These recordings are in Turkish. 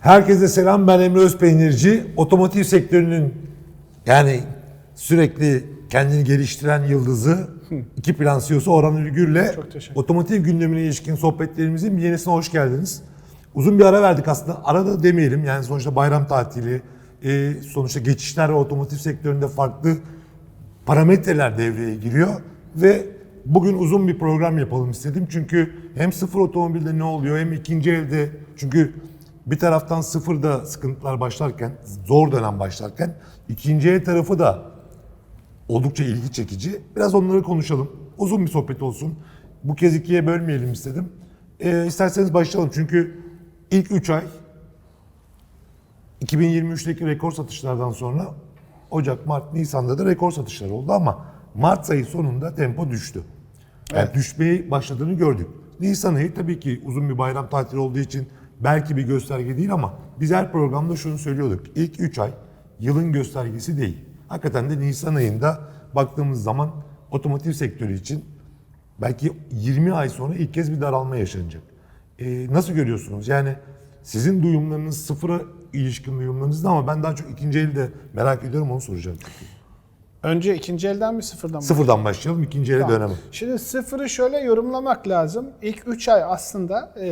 Herkese selam ben Emre Özpeynirci. Otomotiv sektörünün yani sürekli kendini geliştiren yıldızı iki plan CEO'su Orhan Ülgür'le otomotiv gündemine ilişkin sohbetlerimizin bir yenisine hoş geldiniz. Uzun bir ara verdik aslında. Arada demeyelim yani sonuçta bayram tatili, e, sonuçta geçişler ve otomotiv sektöründe farklı parametreler devreye giriyor ve bugün uzun bir program yapalım istedim. Çünkü hem sıfır otomobilde ne oluyor hem ikinci elde çünkü bir taraftan sıfırda sıkıntılar başlarken, zor dönem başlarken ikinci el tarafı da oldukça ilgi çekici. Biraz onları konuşalım. Uzun bir sohbet olsun. Bu kez ikiye bölmeyelim istedim. Ee, isterseniz başlayalım çünkü ilk 3 ay 2023'teki rekor satışlardan sonra Ocak, Mart, Nisan'da da rekor satışlar oldu ama Mart ayı sonunda tempo düştü. Yani düşmeye başladığını gördük. Nisan ayı tabii ki uzun bir bayram tatili olduğu için belki bir gösterge değil ama biz her programda şunu söylüyorduk. İlk 3 ay yılın göstergesi değil. Hakikaten de Nisan ayında baktığımız zaman otomotiv sektörü için belki 20 ay sonra ilk kez bir daralma yaşanacak. Ee, nasıl görüyorsunuz? Yani sizin duyumlarınız sıfıra ilişkin duyumlarınız ama ben daha çok ikinci eli de merak ediyorum onu soracağım. Önce ikinci elden mi sıfırdan mı? Sıfırdan başlayalım ikinci ele dönelim. Şimdi sıfırı şöyle yorumlamak lazım. İlk 3 ay aslında e,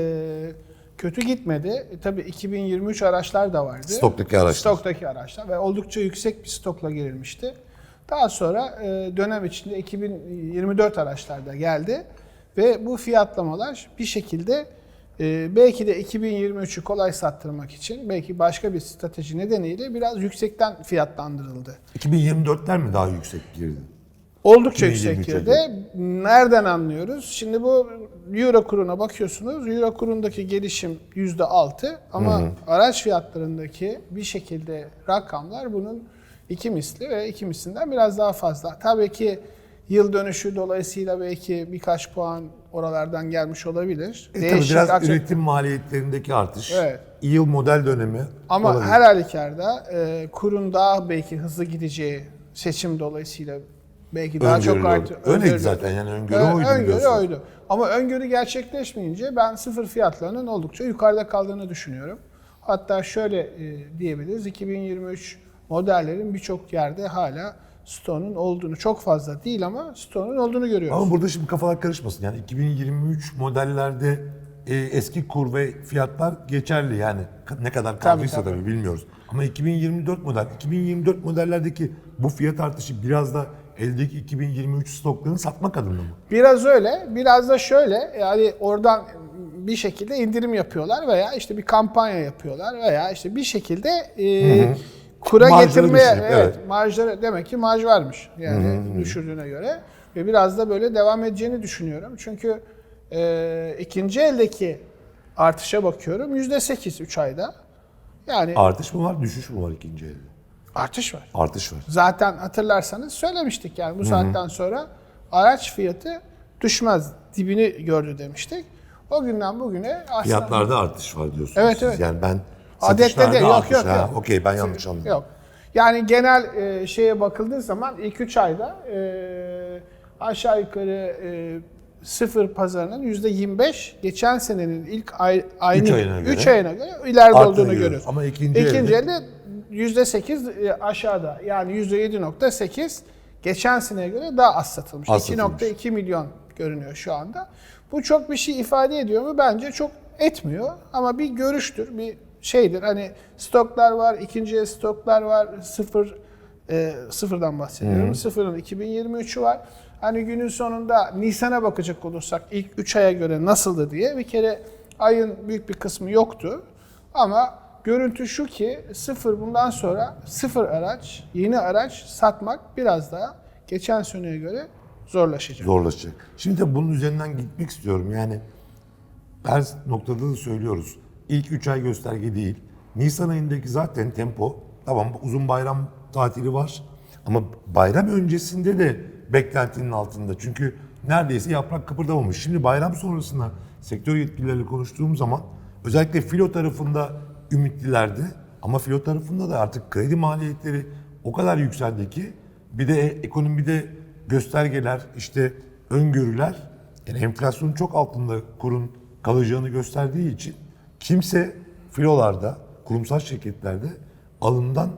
kötü gitmedi. E, tabii 2023 araçlar da vardı. Stoktaki araçlar. Stoktaki araçlar ve oldukça yüksek bir stokla girilmişti. Daha sonra e, dönem içinde 2024 araçlar da geldi. Ve bu fiyatlamalar bir şekilde e, belki de 2023'ü kolay sattırmak için belki başka bir strateji nedeniyle biraz yüksekten fiyatlandırıldı. 2024'ler mi daha yüksek girdi? Oldukça 2023'e yüksek girdi. Nereden anlıyoruz? Şimdi bu Euro kuruna bakıyorsunuz. Euro kurundaki gelişim %6 ama araç fiyatlarındaki bir şekilde rakamlar bunun iki misli ve iki mislinden biraz daha fazla. Tabii ki yıl dönüşü dolayısıyla belki birkaç puan oralardan gelmiş olabilir. E tabii biraz aksiyon- üretim maliyetlerindeki artış, Evet. yıl model dönemi Ama olabilir. her halükarda e, kurun daha belki hızlı gideceği seçim dolayısıyla belki daha çok artı. Öyleydi zaten yani öngörü Ö- oydu Öngörü biliyorsunuz. oydu. Ama öngörü gerçekleşmeyince ben sıfır fiyatlarının oldukça yukarıda kaldığını düşünüyorum. Hatta şöyle e, diyebiliriz 2023 modellerin birçok yerde hala stoğunun olduğunu çok fazla değil ama stoğunun olduğunu görüyoruz. Ama burada şimdi kafalar karışmasın. Yani 2023 modellerde e, eski kur ve fiyatlar geçerli yani ne kadar kaldıysa tabii. tabii, bilmiyoruz. Ama 2024 model, 2024 modellerdeki bu fiyat artışı biraz da eldeki 2023 stoklarını satmak adına mı? Biraz öyle, biraz da şöyle yani oradan bir şekilde indirim yapıyorlar veya işte bir kampanya yapıyorlar veya işte bir şekilde e, kura Marjları getirmeye düşürüp, evet, evet. marjları demek ki marj varmış yani düşürdüğüne göre ve biraz da böyle devam edeceğini düşünüyorum. Çünkü e, ikinci eldeki artışa bakıyorum %8 3 ayda. Yani Artış mı var, düşüş mü var ikinci elde? Artış var. Artış var. Zaten hatırlarsanız söylemiştik yani bu saatten sonra araç fiyatı düşmez dibini gördü demiştik. O günden bugüne aslında Fiyatlarda artış var diyorsunuz Evet, siz. evet. Yani ben Adette satışlarda de yok, artış. yok, ha, yok. Okey ben yanlış anladım. yok. Yani genel e, şeye bakıldığı zaman ilk 3 ayda e, aşağı yukarı e, sıfır pazarının %25 geçen senenin ilk ay, aynı Üç ayına göre 3 ayına göre ileride arttığını olduğunu görüyoruz. görüyoruz. Ama ikinci ikinci elde- elde %8 e, aşağıda yani %7.8 geçen seneye göre daha az satılmış. Az satılmış. 2.2 milyon görünüyor şu anda. Bu çok bir şey ifade ediyor mu? Bence çok etmiyor ama bir görüştür, bir şeydir. Hani stoklar var, ikinci el stoklar var, sıfır e, sıfırdan bahsediyorum. Sıfırın 2023'ü var. Hani günün sonunda Nisan'a bakacak olursak ilk 3 aya göre nasıldı diye bir kere ayın büyük bir kısmı yoktu. Ama görüntü şu ki sıfır bundan sonra sıfır araç, yeni araç satmak biraz daha geçen seneye göre zorlaşacak. zorlaşacak. Şimdi de bunun üzerinden gitmek istiyorum. Yani her noktada da söylüyoruz. İlk 3 ay gösterge değil. Nisan ayındaki zaten tempo tamam uzun bayram tatili var ama bayram öncesinde de beklentinin altında. Çünkü neredeyse yaprak kıpırdamamış. Şimdi bayram sonrasında sektör yetkilileriyle konuştuğum zaman özellikle filo tarafında ümitlilerdi. Ama filo tarafında da artık kredi maliyetleri o kadar yükseldi ki bir de ekonomide göstergeler, işte öngörüler yani enflasyonun çok altında kurun kalacağını gösterdiği için kimse filolarda kurumsal şirketlerde alımdan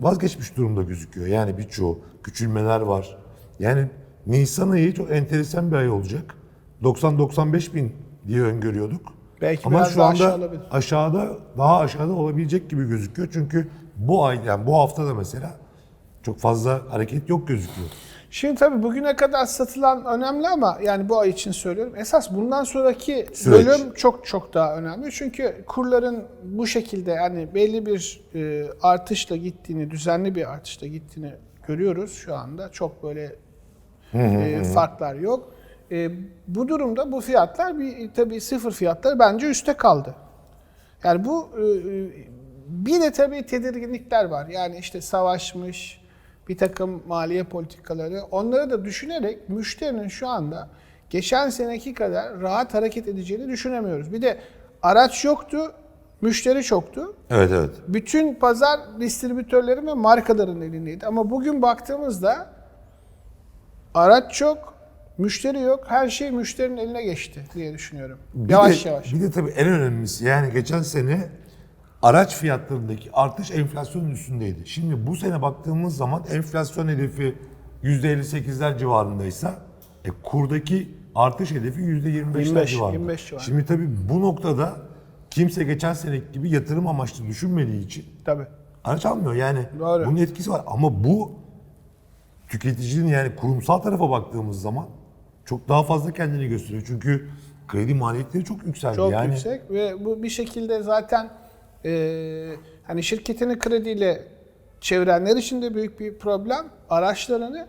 vazgeçmiş durumda gözüküyor. Yani birçoğu küçülmeler var. Yani Nisan ayı çok enteresan bir ay olacak. 90-95 bin diye öngörüyorduk. Belki Ama biraz şu daha anda aşağı olabilir. aşağıda daha aşağıda olabilecek gibi gözüküyor. Çünkü bu ay yani bu hafta da mesela çok fazla hareket yok gözüküyor. Şimdi tabii bugüne kadar satılan önemli ama yani bu ay için söylüyorum. Esas bundan sonraki Süreç. bölüm çok çok daha önemli. Çünkü kurların bu şekilde yani belli bir e, artışla gittiğini, düzenli bir artışla gittiğini görüyoruz şu anda. Çok böyle e, farklar yok. E, bu durumda bu fiyatlar bir tabii sıfır fiyatları bence üste kaldı. Yani bu e, e, bir de tabii tedirginlikler var. Yani işte savaşmış bir takım maliye politikaları. Onları da düşünerek müşterinin şu anda geçen seneki kadar rahat hareket edeceğini düşünemiyoruz. Bir de araç yoktu, müşteri çoktu. Evet evet. Bütün pazar distribütörlerin ve markaların elindeydi. Ama bugün baktığımızda araç çok, müşteri yok. Her şey müşterinin eline geçti diye düşünüyorum. Bir yavaş de, yavaş. Bir de tabii en önemlisi yani geçen sene araç fiyatlarındaki artış enflasyonun üstündeydi. Şimdi bu sene baktığımız zaman enflasyon hedefi %58'ler civarındaysa e, kurdaki artış hedefi %25'ler 25, civarında. 25 civarında. Şimdi tabii bu noktada kimse geçen seneki gibi yatırım amaçlı düşünmediği için Tabii. araç almıyor. Yani Doğru. bunun etkisi var ama bu tüketicinin yani kurumsal tarafa baktığımız zaman çok daha fazla kendini gösteriyor. Çünkü kredi maliyetleri çok yükseldi. Çok yani yüksek ve bu bir şekilde zaten e, hani şirketini krediyle çevirenler için de büyük bir problem. Araçlarını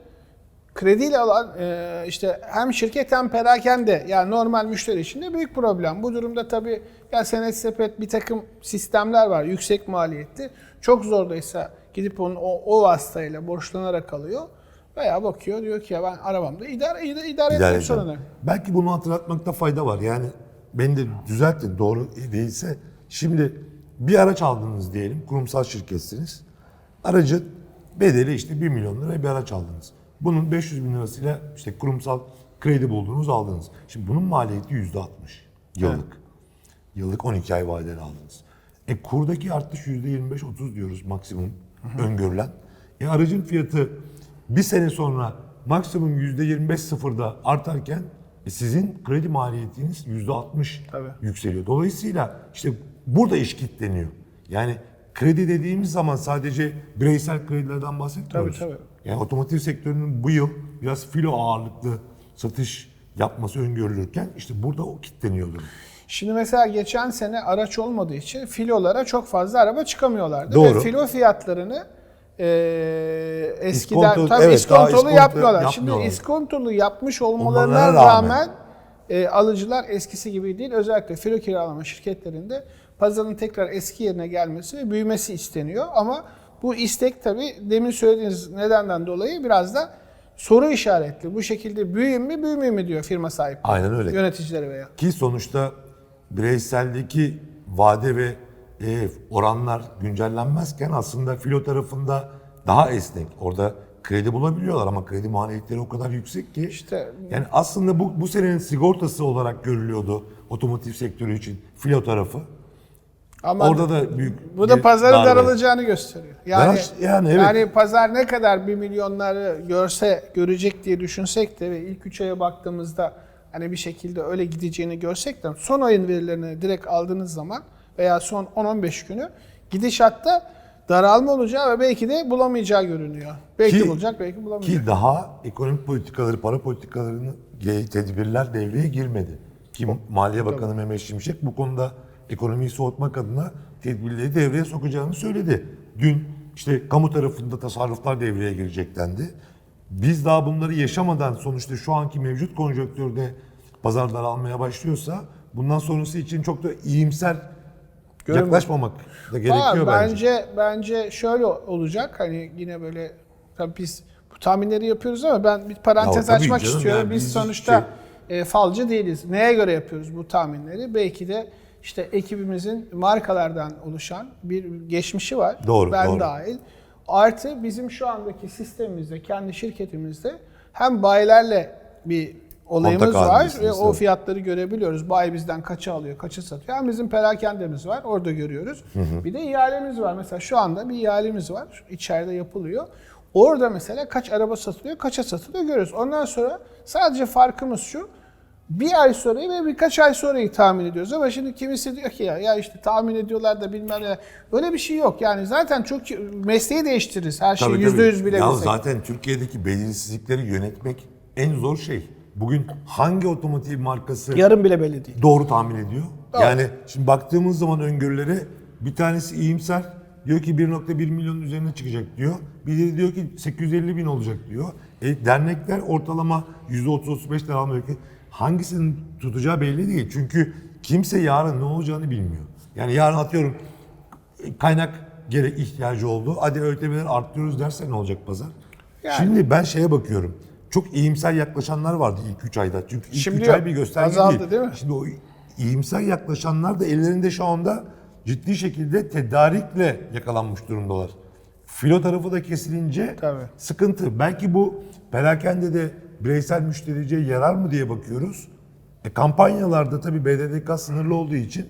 krediyle alan e, işte hem şirket hem perakende yani normal müşteri için de büyük problem. Bu durumda tabii ya senet sepet bir takım sistemler var yüksek maliyetli. Çok zordaysa gidip onun o, o vasıtayla borçlanarak alıyor. Veya bakıyor diyor ki ya ben arabamda idare, idare, idare İdare etmek zorundayım. Belki bunu hatırlatmakta fayda var. Yani beni de düzeltin doğru değilse. Şimdi bir araç aldınız diyelim. Kurumsal şirketsiniz. Aracın bedeli işte 1 milyon lira bir araç aldınız. Bunun 500 bin lirasıyla işte kurumsal kredi buldunuz aldınız. Şimdi bunun maliyeti %60 yıllık. Yıllık 12 ay vadeli aldınız. E kurdaki artış %25-30 diyoruz maksimum öngörülen. E aracın fiyatı bir sene sonra maksimum %25 sıfırda artarken e sizin kredi maliyetiniz %60 Tabii. yükseliyor. Dolayısıyla işte burada iş kilitleniyor. Yani kredi dediğimiz zaman sadece bireysel kredilerden bahsetmiyoruz. Tabii, tabii. Yani otomotiv sektörünün bu yıl biraz filo ağırlıklı satış yapması öngörülürken işte burada o kilitleniyor durum. Şimdi mesela geçen sene araç olmadığı için filolara çok fazla araba çıkamıyorlardı. Doğru. Ve filo fiyatlarını e, eskiden İskonto- tabii evet, iskontolu iskonto yapmıyorlar. Şimdi yapmıyorlar. iskontolu yapmış olmalarına Olmalarına rağmen, rağmen e, alıcılar eskisi gibi değil. Özellikle filo kiralama şirketlerinde pazarın tekrar eski yerine gelmesi ve büyümesi isteniyor. Ama bu istek tabii demin söylediğiniz nedenden dolayı biraz da soru işaretli. Bu şekilde büyüyeyim mi büyümeyeyim mi diyor firma sahipleri. Aynen öyle. Yöneticileri veya. Ki sonuçta bireyseldeki vade ve e, oranlar güncellenmezken aslında filo tarafında daha esnek. Orada kredi bulabiliyorlar ama kredi maliyetleri o kadar yüksek ki. İşte- yani aslında bu bu senenin sigortası olarak görülüyordu otomotiv sektörü için filo tarafı. Ama Orada da büyük Bu da pazarın darbe. daralacağını gösteriyor. Yani yani evet. yani pazar ne kadar bir milyonları görse görecek diye düşünsek de ve ilk 3 aya baktığımızda hani bir şekilde öyle gideceğini görsek de son ayın verilerini direkt aldığınız zaman veya son 10-15 günü gidişatta daralma olacağı ve belki de bulamayacağı görünüyor. Belki Ki- bulacak, belki bulamayacak. Ki daha ekonomik politikaları, para politikalarını tedbirler devreye girmedi. Ki Maliye Bakanı Mehmet Şimşek bu konuda ekonomiyi soğutmak adına tedbirleri devreye sokacağını söyledi. Dün işte kamu tarafında tasarruflar devreye girecek dendi. Biz daha bunları yaşamadan sonuçta şu anki mevcut konjonktürde pazar daralmaya başlıyorsa bundan sonrası için çok da iyimser Görünmüyor. yaklaşmamak da gerekiyor Aa, bence. bence. Bence şöyle olacak hani yine böyle tabii biz bu tahminleri yapıyoruz ama ben bir parantez Ya tabii açmak canım, istiyorum. yani biz biz sonuçta e, falcı değiliz. Neye göre yapıyoruz bu tahminleri? Belki de işte ekibimizin markalardan oluşan bir geçmişi var. Doğru, Ben doğru. dahil. Artı bizim şu andaki sistemimizde, kendi şirketimizde hem bayilerle bir olayımız var ve o fiyatları görebiliyoruz. Bayi bizden kaça alıyor, kaça satıyor. Hem bizim perakendemiz var, orada görüyoruz. Bir de ihalemiz var. Mesela şu anda bir ihalemiz var. İçeride yapılıyor. Orada mesela kaç araba satılıyor, kaça satılıyor görüyoruz. Ondan sonra sadece farkımız şu. Bir ay sonrayı ve birkaç ay sonrayı tahmin ediyoruz ama şimdi kimisi diyor ki ya, ya işte tahmin ediyorlar da bilmem ne. Öyle bir şey yok. Yani zaten çok mesleği değiştiririz. Her şeyi yüzde yüz bile Ya zaten Türkiye'deki belirsizlikleri yönetmek en zor şey. Bugün hangi otomotiv markası Yarın bile belli değil. doğru tahmin ediyor? Doğru. Yani şimdi baktığımız zaman öngörülere bir tanesi iyimser. Diyor ki 1.1 milyonun üzerine çıkacak diyor. Biri diyor ki 850 bin olacak diyor. E, dernekler ortalama %30-35 almıyor ki. Hangisinin tutacağı belli değil. Çünkü kimse yarın ne olacağını bilmiyor. Yani yarın atıyorum kaynak gerek ihtiyacı oldu. Hadi ödemeleri arttırıyoruz derse ne olacak pazar? Yani. Şimdi ben şeye bakıyorum. Çok iyimser yaklaşanlar vardı ilk 3 ayda. Çünkü ilk Şimdi 3 ay bir gösterge Azaldı, değil. değil mi? Şimdi o iyimser yaklaşanlar da ellerinde şu anda ciddi şekilde tedarikle yakalanmış durumdalar. Filo tarafı da kesilince Tabii. sıkıntı. Belki bu perakende de bireysel müştericiye yarar mı diye bakıyoruz. E, kampanyalarda tabii BDDK sınırlı olduğu için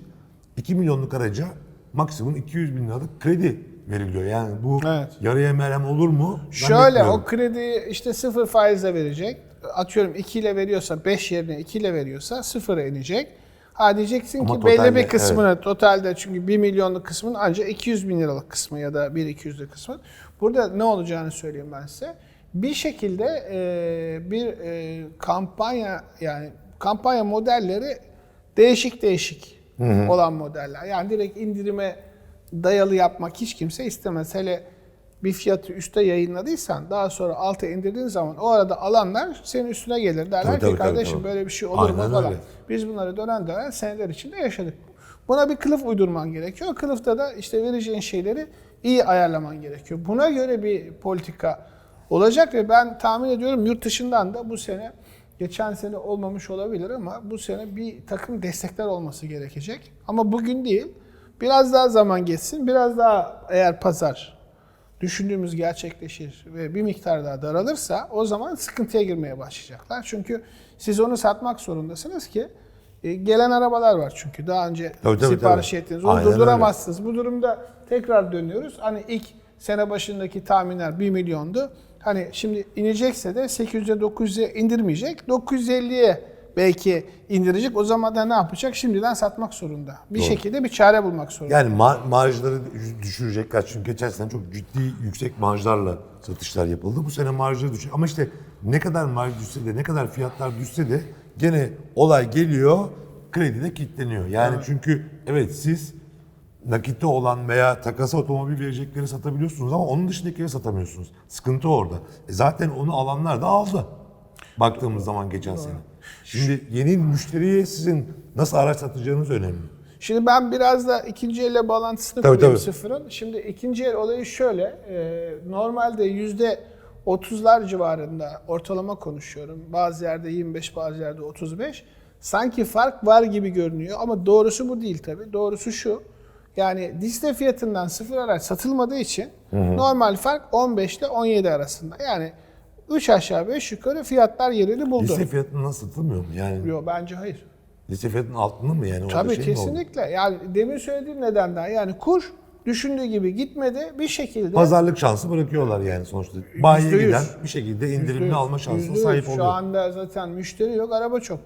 2 milyonluk araca maksimum 200 bin liralık kredi veriliyor. Yani bu Evet. yarıya merhem olur mu? Şöyle o krediyi işte sıfır faizle verecek. Atıyorum 2 ile veriyorsa 5 yerine 2 ile veriyorsa sıfıra inecek. Ha diyeceksin Ama ki belli totalde, bir kısmını totalde çünkü 1 milyonluk kısmın ancak 200 bin liralık kısmı ya da 1-200'lük kısmı. Burada ne olacağını söyleyeyim ben size. Bir şekilde e, bir e, kampanya yani kampanya modelleri değişik değişik olan modeller. Yani direkt indirime dayalı yapmak hiç kimse istemez. Hele bir fiyatı üste yayınladıysan daha sonra alta indirdiğin zaman o arada alanlar senin üstüne gelir. Derler Tabii, ki tabii, kardeşim tabii. böyle bir şey olur mu Aynen falan. öyle. Biz bunları dönen dönen seneler içinde yaşadık. Buna bir kılıf uydurman gerekiyor. Kılıfta da işte vereceğin şeyleri iyi ayarlaman gerekiyor. Buna göre bir politika olacak ve ben tahmin ediyorum yurt dışından da bu sene geçen sene olmamış olabilir ama bu sene bir takım destekler olması gerekecek. Ama bugün değil. Biraz daha zaman geçsin. Biraz daha eğer pazar düşündüğümüz gerçekleşir ve bir miktar daha daralırsa o zaman sıkıntıya girmeye başlayacaklar. Çünkü siz onu satmak zorundasınız ki e, gelen arabalar var çünkü daha önce Tabii, tabii, sipariş tabii. ettiniz. Onu Aynen öyle. durduramazsınız. Bu durumda tekrar dönüyoruz. Hani ilk sene başındaki tahminler 1 milyondu. Hani şimdi inecekse de 800'e 900'e indirmeyecek. 950'ye belki indirecek. O zaman da ne yapacak? Şimdiden satmak zorunda. Bir şekilde bir çare bulmak zorunda. Yani ma- marjları düşürecekler. Çünkü geçen sene çok ciddi yüksek marjlarla satışlar yapıldı. Bu sene marjları düşecek. Ama işte ne kadar marj düşse de ne kadar fiyatlar düşse de gene olay geliyor kredi de kilitleniyor. Yani çünkü evet siz nakitte olan veya takası otomobil verecekleri satabiliyorsunuz ama onun dışındakileri satamıyorsunuz. Sıkıntı orada. E zaten onu alanlar da aldı. Baktığımız zaman geçen sene. Şimdi yeni müşteriye sizin nasıl araç satacağınız önemli. Şimdi ben biraz da ikinci elle bağlantısını Tabii, kurayım tabii. sıfırın. Şimdi ikinci el olayı şöyle. e, normalde yüzde 30'lar civarında ortalama konuşuyorum. Bazı yerde 25, bazı yerde 35. Sanki fark var gibi görünüyor ama doğrusu bu değil tabii. Doğrusu şu. Yani liste fiyatından sıfır araç satılmadığı için normal fark 15 ile 17 arasında. Yani 3 aşağı 5 yukarı fiyatlar yerini buldu. Liste fiyatından satılmıyor mu? Yani Yok bence hayır. liste fiyatının altında mı yani? Tabii şey kesinlikle. Yani demin söylediğim nedenden yani kur düşündüğü gibi gitmedi. Bir şekilde Pazarlık şansı bırakıyorlar yani sonuçta. Bayiye giden bir şekilde indirimli %100, alma şansına %100. sahip Şu oluyor. anda zaten müşteri yok, araba çok.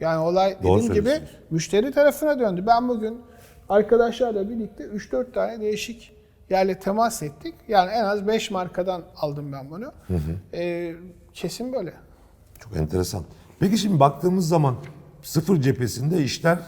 Yani olay Doğru dediğim gibi müşteri tarafına döndü. Ben bugün arkadaşlarla birlikte 3-4 tane değişik yerle temas ettik. Yani en az 5 markadan aldım ben bunu. Ee, kesin böyle. Çok enteresan. Peki şimdi baktığımız zaman sıfır cephesinde işler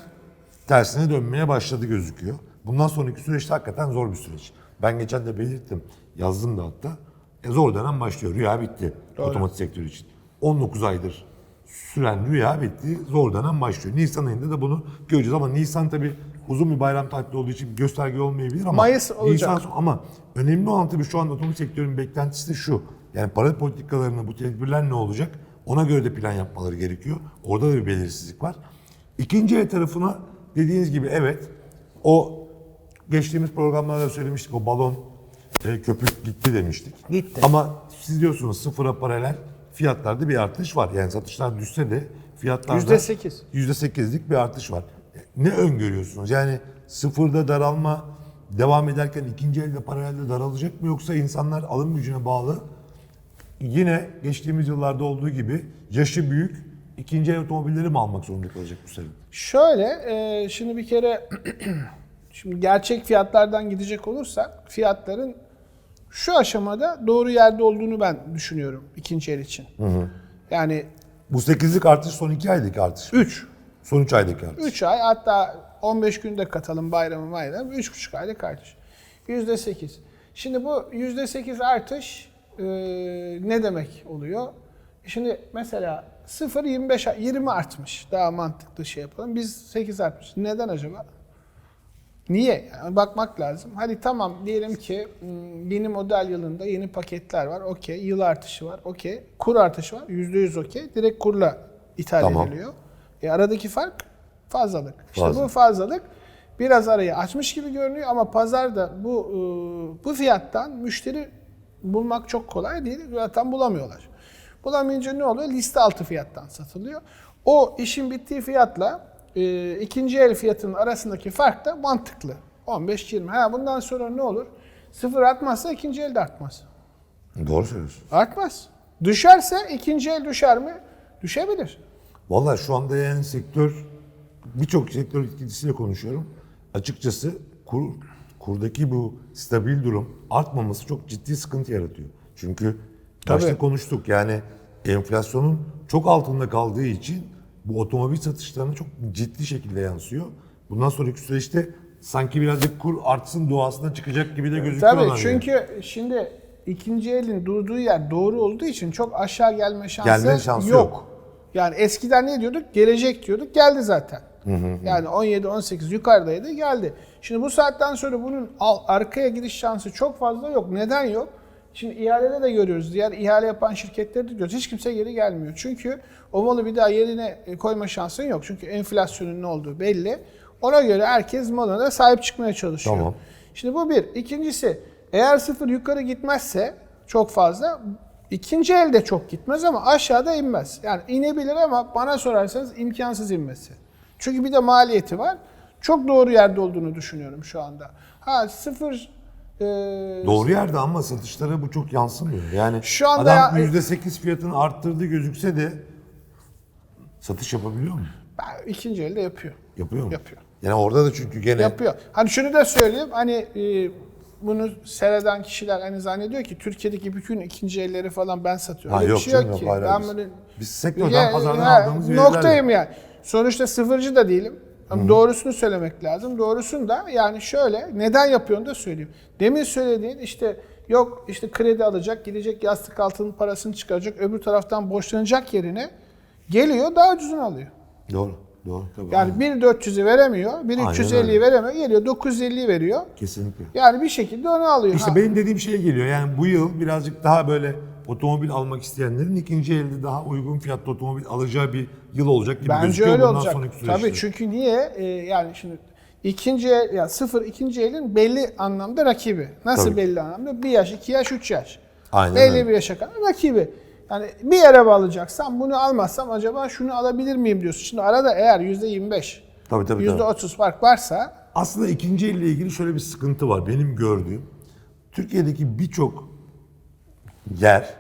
tersine dönmeye başladı gözüküyor. Bundan sonraki süreçte hakikaten zor bir süreç. Ben geçen de belirttim, yazdım da hatta. E zor dönem başlıyor, rüya bitti otomotiv sektörü için. 19 aydır süren rüya bitti, zor dönem başlıyor. Nisan ayında da bunu göreceğiz ama Nisan tabii uzun bir bayram tatili olduğu için gösterge olmayabilir ama Mayıs olacak. Nisan ama önemli olan tabii şu an otomotiv sektörünün beklentisi de şu. Yani para politikalarına bu tedbirler ne olacak? Ona göre de plan yapmaları gerekiyor. Orada da bir belirsizlik var. İkinci el tarafına dediğiniz gibi evet o geçtiğimiz programlarda söylemiştik o balon e, köpük gitti demiştik. Gitti. Ama siz diyorsunuz sıfıra paralel fiyatlarda bir artış var. Yani satışlar düşse de fiyatlarda %8. %8'lik bir artış var. Ne öngörüyorsunuz? Yani sıfırda daralma devam ederken ikinci elde paralelde daralacak mı yoksa insanlar alım gücüne bağlı yine geçtiğimiz yıllarda olduğu gibi yaşı büyük ikinci el otomobilleri mi almak zorunda kalacak bu sene? Şöyle, e, şimdi bir kere şimdi gerçek fiyatlardan gidecek olursak fiyatların şu aşamada doğru yerde olduğunu ben düşünüyorum ikinci el için. Yani Bu 8'lik artış son 2 aylık artış. 3, Son 3 aylık artış. 3 ay hatta 15 günde katalım bayramı bayramı 3,5 aylık artış. %8. Şimdi bu %8 artış e, ne demek oluyor? Şimdi mesela 0 25 20 artmış. Daha mantıklı şey yapalım. Biz 8 artmış. Neden acaba? Niye? Yani bakmak lazım. Hadi tamam diyelim ki hmm, yeni model yılında yeni paketler var. Okey. Yıl artışı var. Okey. Kur artışı var. %100 okey. Direkt kurla ithal Tamam. ediliyor. E aradaki fark fazlalık. İşte Fazla. bu fazlalık biraz arayı açmış gibi görünüyor ama pazarda bu e, bu fiyattan müşteri bulmak çok kolay değil. Zaten bulamıyorlar. Bulamayınca ne oluyor? Liste altı fiyattan satılıyor. O işin bittiği fiyatla e, ikinci el fiyatının arasındaki fark da mantıklı. 15-20. Ha bundan sonra ne olur? Sıfır artmazsa ikinci el de artmaz. Doğru söylüyorsun. Artmaz. Düşerse ikinci el düşer mi? Düşebilir. Vallahi şu anda yani sektör birçok sektör yetkilisiyle konuşuyorum. Açıkçası kur, kurdaki bu stabil durum artmaması çok ciddi sıkıntı yaratıyor. Çünkü başta Tabii. konuştuk yani enflasyonun çok altında kaldığı için bu otomobil satışlarına çok ciddi şekilde yansıyor. Bundan sonraki süreçte sanki birazcık kur artsın doğasına çıkacak gibi de gözüküyor. Tabii bana yani. çünkü şimdi ikinci elin durduğu yer doğru olduğu için çok aşağı gelme şansı, Gelme şansı yok. yok. Yani eskiden ne diyorduk? Gelecek diyorduk. Geldi zaten. Yani 17-18 yukarıdaydı geldi. Şimdi bu saatten sonra bunun al- arkaya gidiş şansı çok fazla yok. Neden yok? Şimdi ihalede de görüyoruz. Diğer ihale yapan şirketleri de görüyoruz. Hiç kimse geri gelmiyor. Çünkü o malı bir daha yerine koyma şansın yok. Çünkü enflasyonun ne olduğu belli. Ona göre herkes malına sahip çıkmaya çalışıyor. Tamam. Şimdi bu bir. İkincisi eğer sıfır yukarı gitmezse çok fazla ikinci elde çok gitmez ama aşağıda inmez. Yani inebilir ama bana sorarsanız imkansız inmesi. Çünkü bir de maliyeti var. Çok doğru yerde olduğunu düşünüyorum şu anda. Ha sıfır e, Doğru yerde ama satışlara bu çok yansımıyor. Yani Şu anda adam ya- %8 fiyatını arttırdı gözükse de satış yapabiliyor mu? ben ikinci elde yapıyor. Yapıyor mu? Yapıyor. Yani orada da çünkü gene Yapıyor. Hani şunu da söyleyeyim. Hani e, bunu seyreden kişiler hani zannediyor ki Türkiye'deki bütün ikinci elleri falan ben satıyorum. Ha, Öyle yok bir şey canım, yok yok, ki. hayır, ben hayır. böyle Biz sektörden, Ya, pazardan ha, aldığımız. Noktayım yani. Sonuçta sıfırcı da değilim. Ama doğrusunu söylemek lazım. Doğrusunu da yani şöyle neden yapıyorsun da söyleyeyim. Demin söylediğin işte yok işte kredi alacak, gidecek yastık altının parasını çıkaracak, öbür taraftan borçlanacak yerine geliyor daha ucuzunu alıyor. Doğru. Doğru. Tabii. Yani 1.400'ü veremiyor, Aynen 1.350'yi öyle. veremiyor, geliyor 950'yi veriyor. Kesinlikle. Yani bir şekilde onu alıyor. İşte Ha, benim dediğim şey geliyor. Yani bu yıl birazcık daha böyle otomobil almak isteyenlerin ikinci elde daha uygun fiyatlı otomobil alacağı bir yıl olacak gibi Bence gözüküyor öyle bundan olacak. sonraki süreçte. Tabii çünkü niye? Ee, yani şimdi ikinci el, yani sıfır ikinci elin belli anlamda rakibi. Nasıl Tabii. belli anlamda? Bir yaş, iki yaş, üç yaş. Aynen belli öyle. bir yaşa kadar rakibi. Yani bir yere bağlayacaksam bunu almazsam acaba şunu alabilir miyim diyorsun. Şimdi arada eğer yüzde 25, Tabii, tabii, yüzde tabii. 30 fark varsa Aslında ikinci elle ilgili şöyle bir sıkıntı var benim gördüğüm. Türkiye'deki birçok yer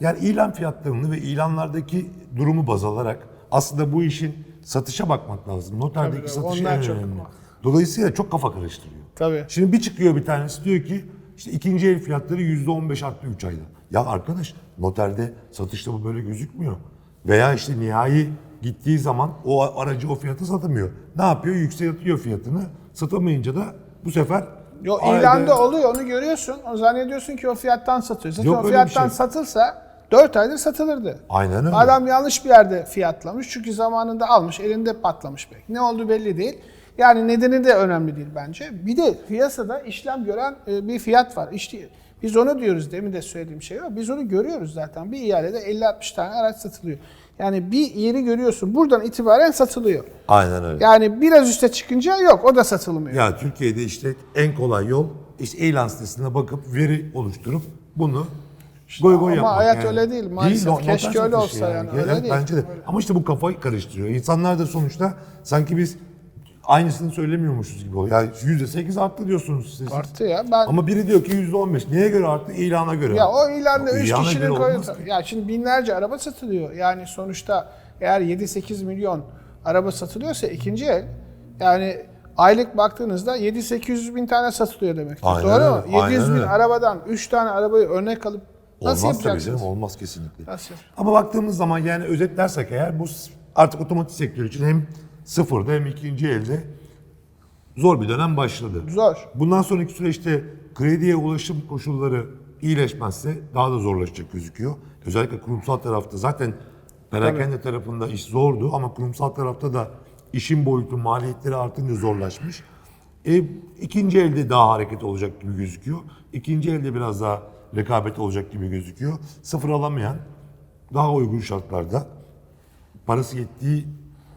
yani ilan fiyatlarını ve ilanlardaki durumu baz alarak aslında bu işin satışa bakmak lazım. Noterdeki Tabii, satış en çok önemli. Dolayısıyla çok kafa karıştırıyor. Tabii. Şimdi bir çıkıyor bir tanesi diyor ki işte ikinci el fiyatları %15 arttı 3 ayda. Ya arkadaş noterde satışta bu böyle gözükmüyor. Veya işte nihai gittiği zaman o aracı o fiyata satamıyor. Ne yapıyor? Yükseltiyor fiyatını. Satamayınca da bu sefer Yo, ayda- ilanda oluyor onu görüyorsun. O zannediyorsun ki o fiyattan satıyor. Zaten Yok, o fiyattan şey. satılsa 4 aydır satılırdı. Aynen öyle. Adam yanlış bir yerde fiyatlamış. Çünkü zamanında almış, elinde patlamış belki. Ne oldu belli değil. Yani nedeni de önemli değil bence. Bir de piyasada işlem gören e, bir fiyat var. İşte biz onu diyoruz demin de söylediğim şey o. Biz onu görüyoruz zaten. Bir ihalede 50-60 tane araç satılıyor. Yani bir yeri görüyorsun. Buradan itibaren satılıyor. Aynen öyle. Yani biraz üste çıkınca yok o da satılmıyor. Ya Türkiye'de işte en kolay yol işte ilan sitesine bakıp veri oluşturup bunu goy goy ama yapmak. hayat yani. öyle değil maalesef. no- Keşke öyle satışı olsa yani, öyle Evet, değil. Bence de. Ama işte bu kafayı karıştırıyor. İnsanlar da sonuçta sanki biz aynısını söylemiyormuşuz gibi oluyor. Yani %8 arttı diyorsunuz siz. Arttı ya. Ben Ama biri diyor ki %15. Neye göre arttı? İlana göre. Ya o ilanda Ya 3 ilana kişinin koyduğu... Ya şimdi binlerce araba satılıyor. Yani sonuçta eğer 7-8 milyon araba satılıyorsa ikinci el yani aylık baktığınızda 7-800 bin tane satılıyor demek. Aynen Doğru mu? öyle, 700 aynen bin öyle. arabadan 3 tane arabayı örnek alıp nasıl Olmaz tabii yapacaksınız? canım, olmaz kesinlikle. Nasıl? Ama baktığımız zaman yani özetlersek eğer bu artık otomotiv sektörü için hem sıfırda hem ikinci elde zor bir dönem başladı. Zor. Bundan sonraki süreçte krediye ulaşım koşulları iyileşmezse daha da zorlaşacak gözüküyor. Özellikle kurumsal tarafta zaten perakende tarafında iş zordu ama kurumsal tarafta da işin boyutu maliyetleri artınca zorlaşmış. E, ikinci elde daha hareket olacak gibi gözüküyor. İkinci elde biraz daha rekabet olacak gibi gözüküyor. Sıfır alamayan daha uygun şartlarda parası yettiği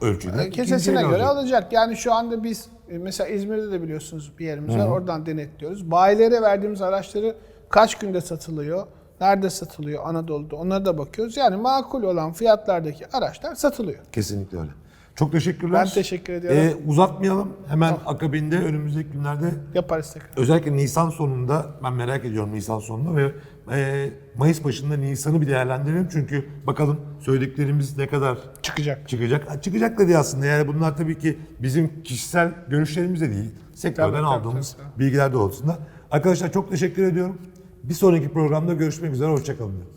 ölçüde ikinci Kesesine göre alacak. alacak. Yani şu anda biz e, mesela İzmir'de de biliyorsunuz bir yerimiz var. Oradan denetliyoruz. Bayilere verdiğimiz araçları kaç günde satılıyor? Nerede satılıyor Anadolu'da? Onlara da bakıyoruz. Yani makul olan fiyatlardaki araçlar satılıyor. Kesinlikle öyle. Çok teşekkürler. Ben teşekkür ediyorum. Ee, uzatmayalım. Hemen akabinde önümüzdeki günlerde Yaparız tekrar. özellikle Nisan sonunda ben merak ediyorum Nisan sonunda ve e, Mayıs başında Nisan'ı bir değerlendirelim. Çünkü bakalım söylediklerimiz ne kadar Çıkacak. çıkacak. Çıkacak da değil aslında. Yani bunlar tabii ki bizim kişisel görüşlerimiz de değil. Sektörden Tabii, tabii, aldığımız tabii. bilgiler doğrultusunda. Arkadaşlar çok teşekkür ediyorum. Bir sonraki programda görüşmek üzere. Hoşçakalın.